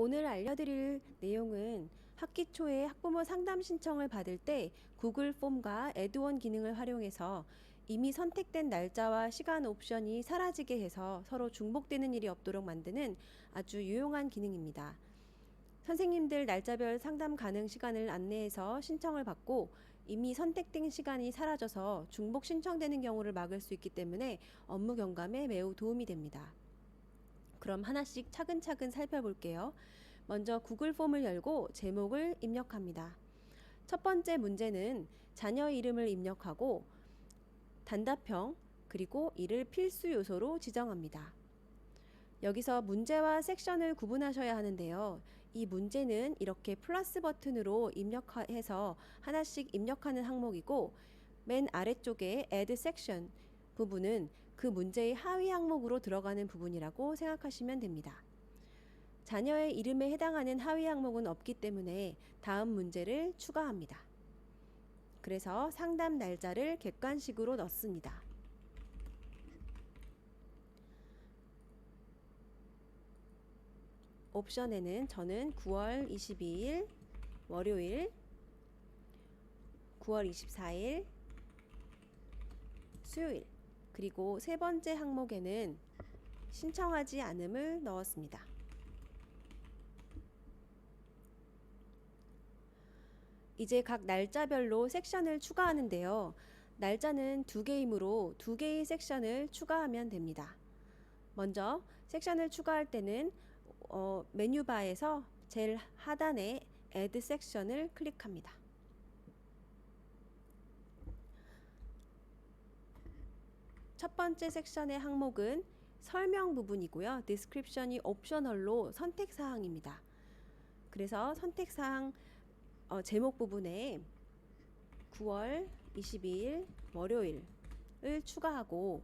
오늘 알려드릴 내용은 학기 초에 학부모 상담 신청을 받을 때 구글 폼과 에드원 기능을 활용해서 이미 선택된 날짜와 시간 옵션이 사라지게 해서 서로 중복되는 일이 없도록 만드는 아주 유용한 기능입니다. 선생님들 날짜별 상담 가능 시간을 안내해서 신청을 받고 이미 선택된 시간이 사라져서 중복 신청되는 경우를 막을 수 있기 때문에 업무 경감에 매우 도움이 됩니다. 그럼 하나씩 차근차근 살펴볼게요. 먼저 구글 폼을 열고 제목을 입력합니다. 첫 번째 문제는 자녀 이름을 입력하고 단답형 그리고 이를 필수 요소로 지정합니다. 여기서 문제와 섹션을 구분하셔야 하는데요. 이 문제는 이렇게 플러스 버튼으로 입력해서 하나씩 입력하는 항목이고 맨 아래쪽에 add section 부분은 그 문제의 하위 항목으로 들어가는 부분이라고 생각하시면 됩니다. 자녀의 이름에 해당하는 하위 항목은 없기 때문에 다음 문제를 추가합니다. 그래서 상담 날짜를 객관식으로 넣습니다. 옵션에는 저는 9월 22일 월요일, 9월 24일 수요일, 그리고 세 번째 항목에는 신청하지 않음을 넣었습니다. 이제 각 날짜별로 섹션을 추가하는데요. 날짜는 두 개이므로 두 개의 섹션을 추가하면 됩니다. 먼저 섹션을 추가할 때는 어, 메뉴바에서 제일 하단에 Add 섹션을 클릭합니다. 첫 번째 섹션의 항목은 설명 부분이고요. description이 옵셔널로 선택 사항입니다. 그래서 선택 사항 어, 제목 부분에 9월 22일 월요일을 추가하고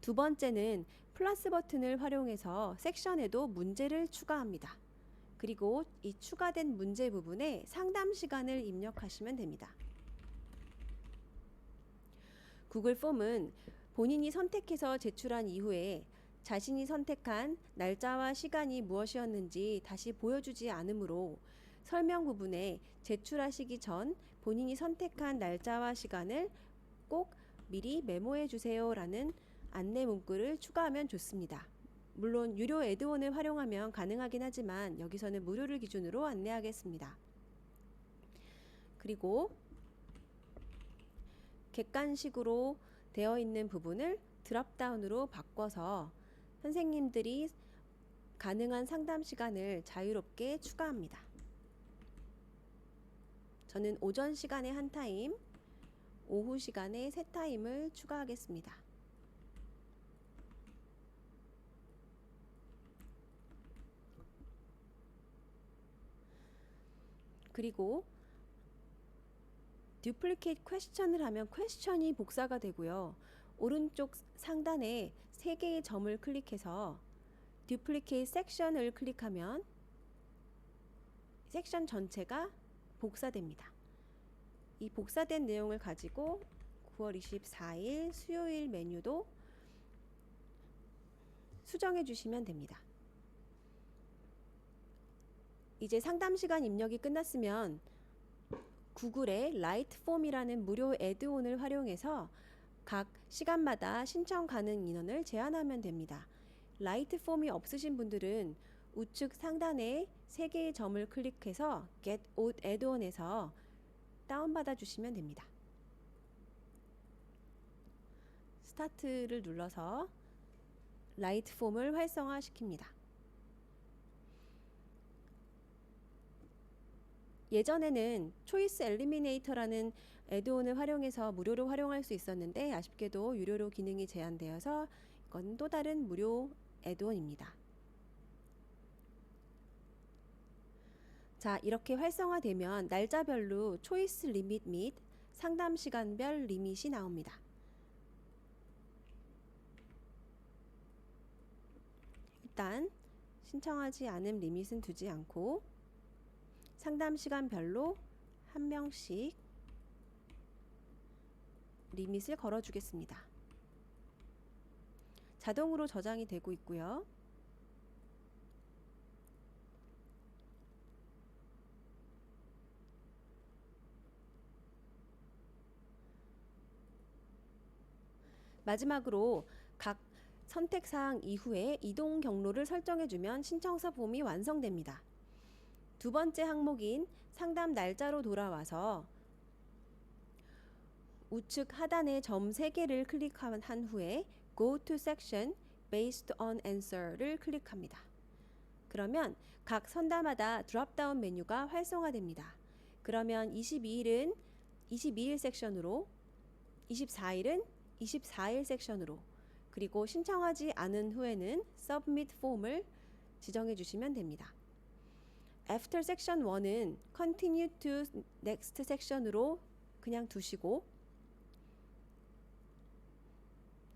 두 번째는 플러스 버튼을 활용해서 섹션에도 문제를 추가합니다. 그리고 이 추가된 문제 부분에 상담 시간을 입력하시면 됩니다. 구글 폼은 본인이 선택해서 제출한 이후에 자신이 선택한 날짜와 시간이 무엇이었는지 다시 보여주지 않으므로 설명 부분에 제출하시기 전 본인이 선택한 날짜와 시간을 꼭 미리 메모해 주세요라는 안내 문구를 추가하면 좋습니다. 물론 유료 애드원을 활용하면 가능하긴 하지만 여기서는 무료를 기준으로 안내하겠습니다. 그리고 객관식으로 되어 있는 부분을 드랍다운으로 바꿔서 선생님들이 가능한 상담 시간을 자유롭게 추가합니다. 저는 오전 시간에 한 타임, 오후 시간에 세 타임을 추가하겠습니다. 그리고 듀플리케이트 퀘스천을 하면 퀘스천이 복사가 되고요. 오른쪽 상단에 세 개의 점을 클릭해서 듀플리케이트 섹션을 클릭하면 섹션 전체가 복사됩니다. 이 복사된 내용을 가지고 9월 24일 수요일 메뉴도 수정해 주시면 됩니다. 이제 상담 시간 입력이 끝났으면 구글의 라이트 폼이라는 무료 애드온을 활용해서 각 시간마다 신청 가능 인원을 제한하면 됩니다. 라이트 폼이 없으신 분들은 우측 상단에 세 개의 점을 클릭해서 Get Out Add-on에서 다운받아 주시면 됩니다. 스타트를 눌러서 라이트 폼을 활성화시킵니다. 예전에는 초이스 엘리미네이터라는 애드온을 활용해서 무료로 활용할 수 있었는데 아쉽게도 유료로 기능이 제한되어서 이건 또 다른 무료 애드온입니다. 자, 이렇게 활성화되면 날짜별로 초이스 리밋 및 상담 시간별 리밋이 나옵니다. 일단 신청하지 않은 리밋은 두지 않고 상담 시간별로 한 명씩 리밋을 걸어 주겠습니다. 자동으로 저장이 되고 있고요. 마지막으로 각 선택사항 이후에 이동 경로를 설정해주면 신청서 폼이 완성됩니다. 두 번째 항목인 상담 날짜로 돌아와서 우측 하단의 점 3개를 클릭한 후에 Go to section based on answer를 클릭합니다. 그러면 각 선다마다 드롭다운 메뉴가 활성화됩니다. 그러면 22일은 22일 섹션으로 24일은 24일 섹션으로 그리고 신청하지 않은 후에는 Submit 폼을 지정해 주시면 됩니다. After section 1은 Continue to next section으로 그냥 두시고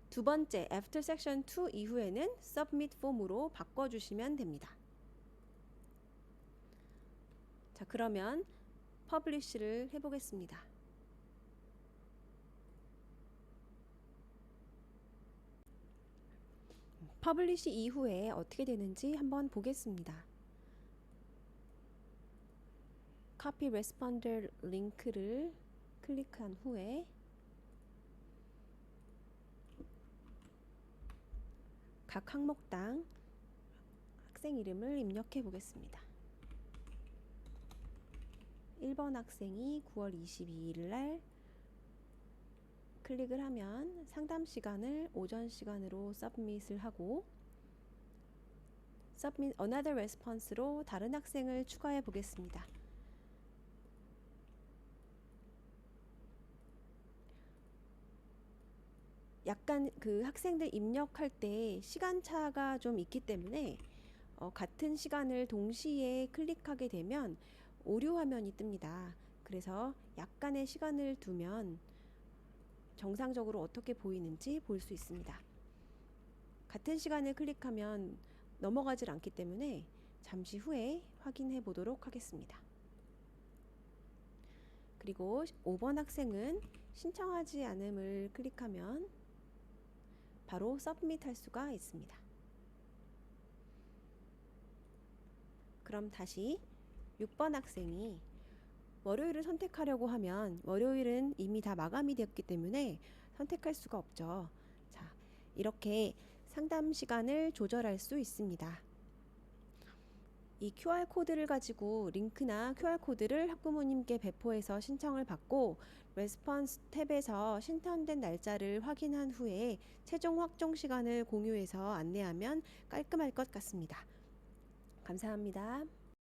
두 번째 After section 2 이후에는 Submit 폼으로 바꿔 주시면 됩니다. 자 그러면 퍼블리시를 해 보겠습니다. 퍼블리시 이후에 어떻게 되는지 한번 보겠습니다. 카피 레스폰더 링크를 클릭한 후에 각 항목당 학생 이름을 입력해 보겠습니다. 1번 학생이 9월 22일 날 클릭을 하면 상담 시간을 오전 시간으로 서브밋을 하고 submit another response로 다른 학생을 추가해 보겠습니다. 약간 그 학생들 입력할 때 시간차가 좀 있기 때문에 어, 같은 시간을 동시에 클릭하게 되면 오류 화면이 뜹니다. 그래서 약간의 시간을 두면 정상적으로 어떻게 보이는지 볼 수 있습니다. 같은 시간을 클릭하면 넘어가질 않기 때문에 잠시 후에 확인해 보도록 하겠습니다. 그리고 5번 학생은 신청하지 않음을 클릭하면 바로 서브밋 할 수가 있습니다. 그럼 다시 6번 학생이 월요일을 선택하려고 하면 월요일은 이미 다 마감이 되었기 때문에 선택할 수가 없죠. 자, 이렇게 상담 시간을 조절할 수 있습니다. 이 QR 코드를 가지고 링크나 QR 코드를 학부모님께 배포해서 신청을 받고 레스폰스 탭에서 신청된 날짜를 확인한 후에 최종 확정 시간을 공유해서 안내하면 깔끔할 것 같습니다. 감사합니다.